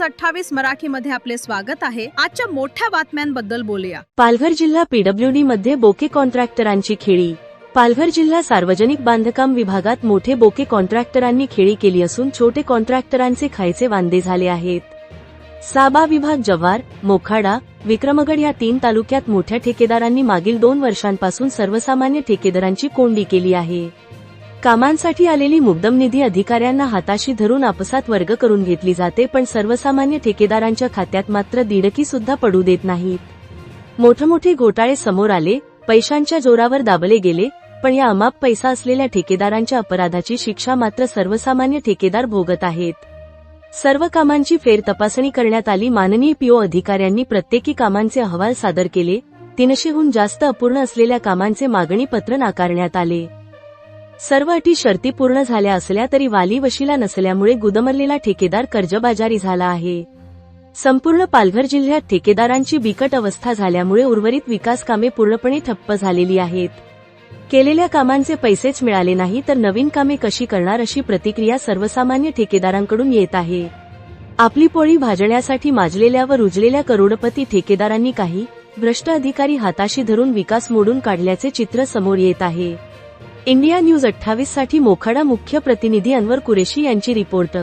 News अठ्ठावीस मराठी मध्ये आपले स्वागत आहे. आजच्या मोठ्या बातम्यांबद्दल बोलूया. पालघर जिल्हा पीडब्ल्यूडी मध्ये बोके कॉन्ट्रॅक्टरांची खेळी. पालघर जिल्हा सार्वजनिक बांधकाम विभागात मोठे बोके कॉन्ट्रॅक्टरांनी खेळी केली असून छोटे कॉन्ट्रॅक्टरांचे खायचे वांदे झाले आहेत. साबा विभाग जव्हार मोखाडा विक्रमगड या तीन तालुक्यात मोठ्या ठेकेदारांनी मागील दोन वर्षांपासून सर्वसामान्य ठेकेदारांची कोंडी केली आहे. कामांसाठी आलेली मुद्दम निधी अधिकाऱ्यांना हाताशी धरून आपसात वर्ग करून घेतली जाते पण सर्वसामान्य ठेकेदारांच्या खात्यात मात्र दिडकी सुद्धा पडू देत नाहीत. मोठमोठे घोटाळे समोर आले पैशांच्या जोरावर दाबले गेले पण या अमाप पैसा असलेल्या ठेकेदारांच्या अपराधाची शिक्षा मात्र सर्वसामान्य ठेकेदार भोगत आहेत. सर्व कामांची फेर तपासणी करण्यात आली माननीय पीओ अधिकाऱ्यांनी प्रत्येकी कामांचे अहवाल सादर केले तीनशेहून जास्त अपूर्ण असलेल्या कामांचे मागणी पत्र नाकारण्यात आले. सर्व अटी शर्ती पूर्ण झाल्या असल्या तरी वाली वशिला नसल्यामुळे गुदमरलेला ठेकेदार कर्जबाजारी झाला आहे. संपूर्ण पालघर जिल्ह्यात ठेकेदारांची बिकट अवस्था झाल्यामुळे उर्वरित विकास कामे पूर्णपणे ठप्प झालेली आहेत. केलेल्या कामांचे पैसेच मिळाले नाही तर नवीन कामे कशी करणार अशी प्रतिक्रिया सर्वसामान्य ठेकेदारांकडून येत आहे. आपली पोळी भाजण्यासाठी माजलेल्या व रुजलेल्या करोडपती ठेकेदारांनी काही भ्रष्ट अधिकारी हाताशी धरून विकास मोडून काढल्याचे चित्र समोर येत आहे. इंडिया न्यूज अठ्ठावीससाठी मोखाडा मुख्य प्रतिनिधी अनवर कुरेशी यांची रिपोर्ट.